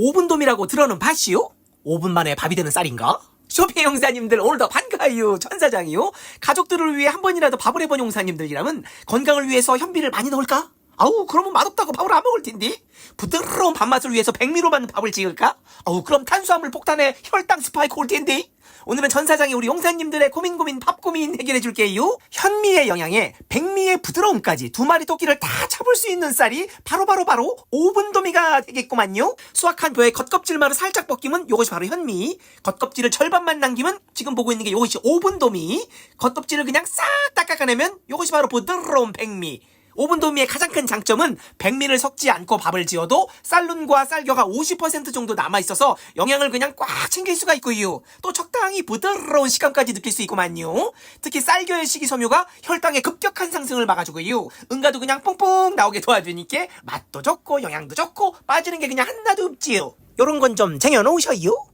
오븐돔이라고 들어는 봤시요? 5분 만에 밥이 되는 쌀인가? 쇼핑 용사님들 오늘도 반가워요 천사장이요 가족들을 위해 한 번이라도 밥을 해본 용사님들이라면 건강을 위해서 현미를 많이 넣을까? 아우 그러면 맛없다고 밥을 안 먹을 텐데? 부드러운 밥맛을 위해서 백미로만 밥을 지을까? 아우 그럼 탄수화물 폭탄에 혈당 스파이크 올 텐데? 오늘은 전사장이 우리 용사님들의 고민 고민 밥 고민 해결해 줄게요. 현미의 영양에 백미의 부드러움까지 두 마리 토끼를 다 잡을 수 있는 쌀이 바로바로 바로 오븐도미가 되겠구만요. 수확한 벼의 겉껍질만을 살짝 벗기면 요것이 바로 현미. 겉껍질을 절반만 남기면 지금 보고 있는 게 요것이 오븐도미. 겉껍질을 그냥 싹다 깎아내면 요것이 바로 부드러운 백미 오븐도미의 가장 큰 장점은 백미를 섞지 않고 밥을 지어도 쌀룬과 쌀겨가 50% 정도 남아있어서 영양을 그냥 꽉 챙길 수가 있고요. 또 적당히 부드러운 식감까지 느낄 수 있구만요. 특히 쌀겨의 식이섬유가 혈당의 급격한 상승을 막아주고요. 응가도 그냥 뽕뽕 나오게 도와주니까 맛도 좋고 영양도 좋고 빠지는 게 그냥 하나도 없지요. 요런 건 좀 쟁여놓으셔요.